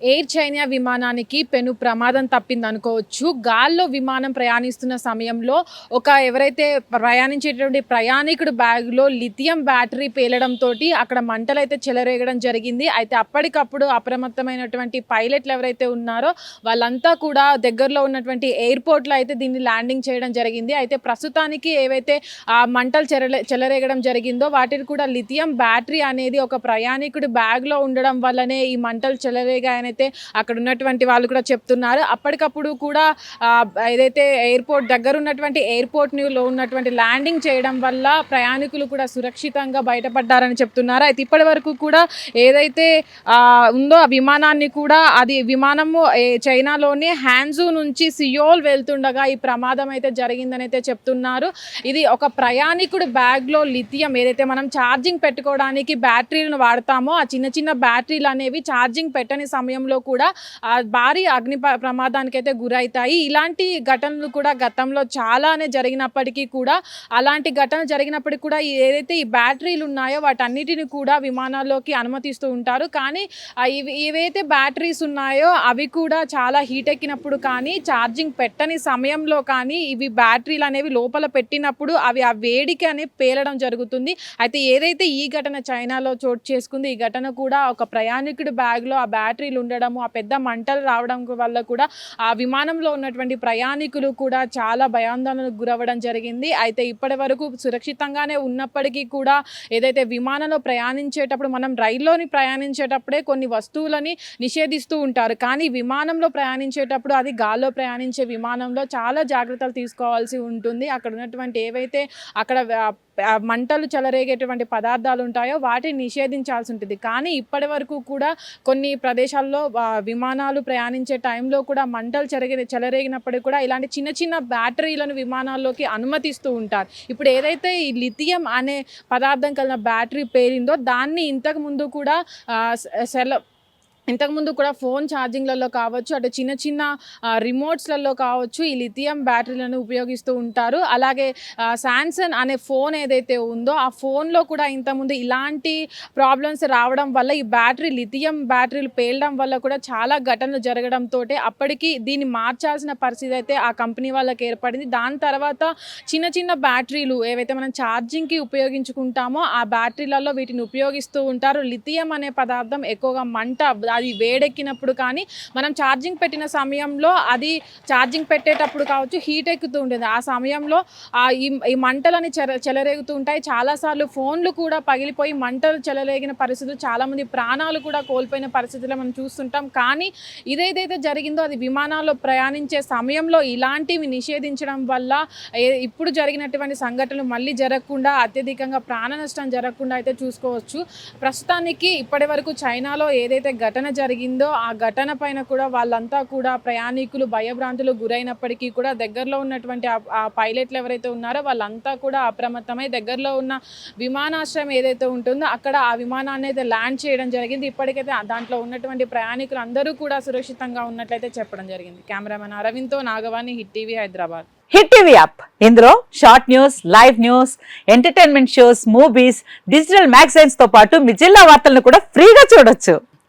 Air China విమానానికి పెను ప్రమాదం తప్పింది అనుకోవచ్చు గాల్లో విమానం ప్రయాణిస్తున్న సమయంలో ఒక ఎవరైతే ప్రయాణించేటటువంటి ప్రయాణికుడు బ్యాగ్లో లిథియం బ్యాటరీ పేలడంతో అక్కడ మంటలు అయితే చెలరేగడం జరిగింది. అయితే అప్పటికప్పుడు అప్రమత్తమైనటువంటి పైలట్లు ఎవరైతే ఉన్నారో వాళ్ళంతా కూడా దగ్గరలో ఉన్నటువంటి ఎయిర్పోర్ట్లో అయితే దీన్ని ల్యాండింగ్ చేయడం జరిగింది. అయితే ప్రస్తుతానికి ఏవైతే ఆ మంటలు చెరలే చెలరేగడం జరిగిందో వాటిని కూడా లిథియం బ్యాటరీ అనేది ఒక ప్రయాణికుడి బ్యాగ్లో ఉండడం వల్లనే ఈ మంటలు అయితే అక్కడ ఉన్నటువంటి వాళ్ళు కూడా చెప్తున్నారు అప్పటికప్పుడు కూడా ఏదైతే ఎయిర్పోర్ట్ దగ్గర ఉన్నటువంటి ఎయిర్పోర్ట్లో ఉన్నటువంటి ల్యాండింగ్ చేయడం వల్ల ప్రయాణికులు కూడా సురక్షితంగా బయటపడ్డారని చెప్తున్నారు. అయితే ఇప్పటి వరకు కూడా ఏదైతే ఉందో ఆ విమానాన్ని కూడా అది విమానము చైనాలోని హ్యాన్జూ నుంచి సియోల్ వెళ్తుండగా ఈ ప్రమాదం అయితే జరిగిందని అయితే చెప్తున్నారు. ఇది ఒక ప్రయాణికుడు బ్యాగ్లో లిథియం ఏదైతే మనం ఛార్జింగ్ పెట్టుకోవడానికి బ్యాటరీలను వాడతామో ఆ చిన్న చిన్న బ్యాటరీలు అనేవి ఛార్జింగ్ పెట్టని సమయం సమయంలో కూడా భారీ అగ్ని ప్రమాదానికి అయితే గురవుతాయి. ఇలాంటి ఘటనలు కూడా గతంలో చాలానే జరిగినప్పటికీ కూడా అలాంటి ఘటన జరిగినప్పటికీ కూడా ఏదైతే ఈ బ్యాటరీలు ఉన్నాయో వాటన్నిటిని కూడా విమానాల్లోకి అనుమతిస్తూ ఉంటారు. కానీ ఇవి ఏవైతే బ్యాటరీస్ ఉన్నాయో అవి కూడా చాలా హీట్ ఎక్కినప్పుడు కానీ ఛార్జింగ్ పెట్టని సమయంలో కానీ ఇవి బ్యాటరీలు అనేవి లోపల పెట్టినప్పుడు అవి ఆ వేడికి అనేవి పేలడం జరుగుతుంది. అయితే ఏదైతే ఈ ఘటన చైనాలో చోటు చేసుకుంది ఈ ఘటన కూడా ఒక ప్రయాణికుడి బ్యాగ్లో ఆ బ్యాటరీలు ఉండడము ఆ పెద్ద మంటలు రావడం వల్ల కూడా ఆ విమానంలో ఉన్నటువంటి ప్రయాణికులు కూడా చాలా భయాందోళనకు గురవ్వడం జరిగింది. అయితే ఇప్పటి వరకు సురక్షితంగానే ఉన్నప్పటికీ కూడా ఏదైతే విమానంలో ప్రయాణించేటప్పుడు మనం రైల్లోని ప్రయాణించేటప్పుడే కొన్ని వస్తువులని నిషేధిస్తూ ఉంటారు. కానీ విమానంలో ప్రయాణించేటప్పుడు అది గాల్లో ప్రయాణించే విమానంలో చాలా జాగ్రత్తలు తీసుకోవాల్సి ఉంటుంది. అక్కడ ఉన్నటువంటి ఏవైతే అక్కడ మంటలు చెలరేగేటువంటి పదార్థాలు ఉంటాయో వాటిని నిషేధించాల్సి ఉంటుంది కానీ ఇప్పటి వరకు కూడా కొన్ని ప్రదేశాల్లో విమానాలు ప్రయాణించే టైంలో కూడా మంటలు చెరగి చెలరేగినప్పటికీ కూడా ఇలాంటి చిన్న చిన్న బ్యాటరీలను విమానాల్లోకి అనుమతిస్తూ ఉంటారు. ఇప్పుడు ఏదైతే ఈ లిథియం అనే పదార్థం కలిగిన బ్యాటరీ పేరిందో దాన్ని ఇంతకు ముందు కూడా సెల ఇంతకుముందు కూడా ఫోన్ ఛార్జింగ్లలో కావచ్చు అటు చిన్న చిన్న రిమోట్స్లలో కావచ్చు ఈ లిథియం బ్యాటరీలను ఉపయోగిస్తూ ఉంటారు. అలాగే శాంసంగ్ అనే ఫోన్ ఏదైతే ఉందో ఆ ఫోన్లో కూడా ఇంతకుముందు ఇలాంటి ప్రాబ్లమ్స్ రావడం వల్ల ఈ బ్యాటరీ లిథియం బ్యాటరీలు పేలడం వల్ల కూడా చాలా ఘటనలు జరగడంతో అప్పటికి దీన్ని మార్చాల్సిన పరిస్థితి అయితే ఆ కంపెనీ వాళ్ళకి ఏర్పడింది. దాని తర్వాత చిన్న చిన్న బ్యాటరీలు ఏవైతే మనం ఛార్జింగ్కి ఉపయోగించుకుంటామో ఆ బ్యాటరీలలో వీటిని ఉపయోగిస్తూ ఉంటారు. లిథియం అనే పదార్థం ఎక్కువగా మంట అది వేడెక్కినప్పుడు కానీ మనం ఛార్జింగ్ పెట్టిన సమయంలో అది ఛార్జింగ్ పెట్టేటప్పుడు కావచ్చు హీట్ ఎక్కుతూ ఉంటుంది ఆ సమయంలో ఆ ఈ ఈ మంటలని చెర చెలరేగుతూ ఉంటాయి. చాలాసార్లు ఫోన్లు కూడా పగిలిపోయి మంటలు చెలరేగిన పరిస్థితులు చాలామంది ప్రాణాలు కూడా కోల్పోయిన పరిస్థితులు మనం చూస్తుంటాం. కానీ ఇదేదైతే జరిగిందో అది విమానాల్లో ప్రయాణించే సమయంలో ఇలాంటివి నిషేధించడం వల్ల ఇప్పుడు జరిగినటువంటి సంఘటనలు మళ్ళీ జరగకుండా అత్యధికంగా ప్రాణ నష్టం జరగకుండా అయితే చూసుకోవచ్చు. ప్రస్తుతానికి ఇప్పటి వరకు చైనాలో ఏదైతే ఘటన జరిగిందో ఆ ఘటన పైన కూడా వాళ్ళంతా కూడా ప్రయాణికులు భయభ్రాంతులు గురైనప్పటికీ కూడా దగ్గరలో ఉన్నటువంటి ఆ- పైలట్లు ఎవరైతే ఉన్నారో వాళ్ళంతా కూడా అప్రమత్తమై దగ్గరలో ఉన్న విమానాశ్రయం ఏదైతే ఉంటుందో అక్కడ ఆ విమానాన్ని అయితే ల్యాండ్ చేయడం జరిగింది. ఇప్పటికైతే దాంట్లో ఉన్నటువంటి ప్రయాణికులు అందరూ కూడా సురక్షితంగా ఉన్నట్లయితే చెప్పడం జరిగింది. Cameraman అరవింద్తో Nagavani hit TV Hyderabad. Hit TV app. ఇందులో short news live news entertainment shows movies digital మ్యాగజైన్స్తో పాటు మీ జిల్లా వార్తలను కూడా ఫ్రీగా చూడొచ్చు.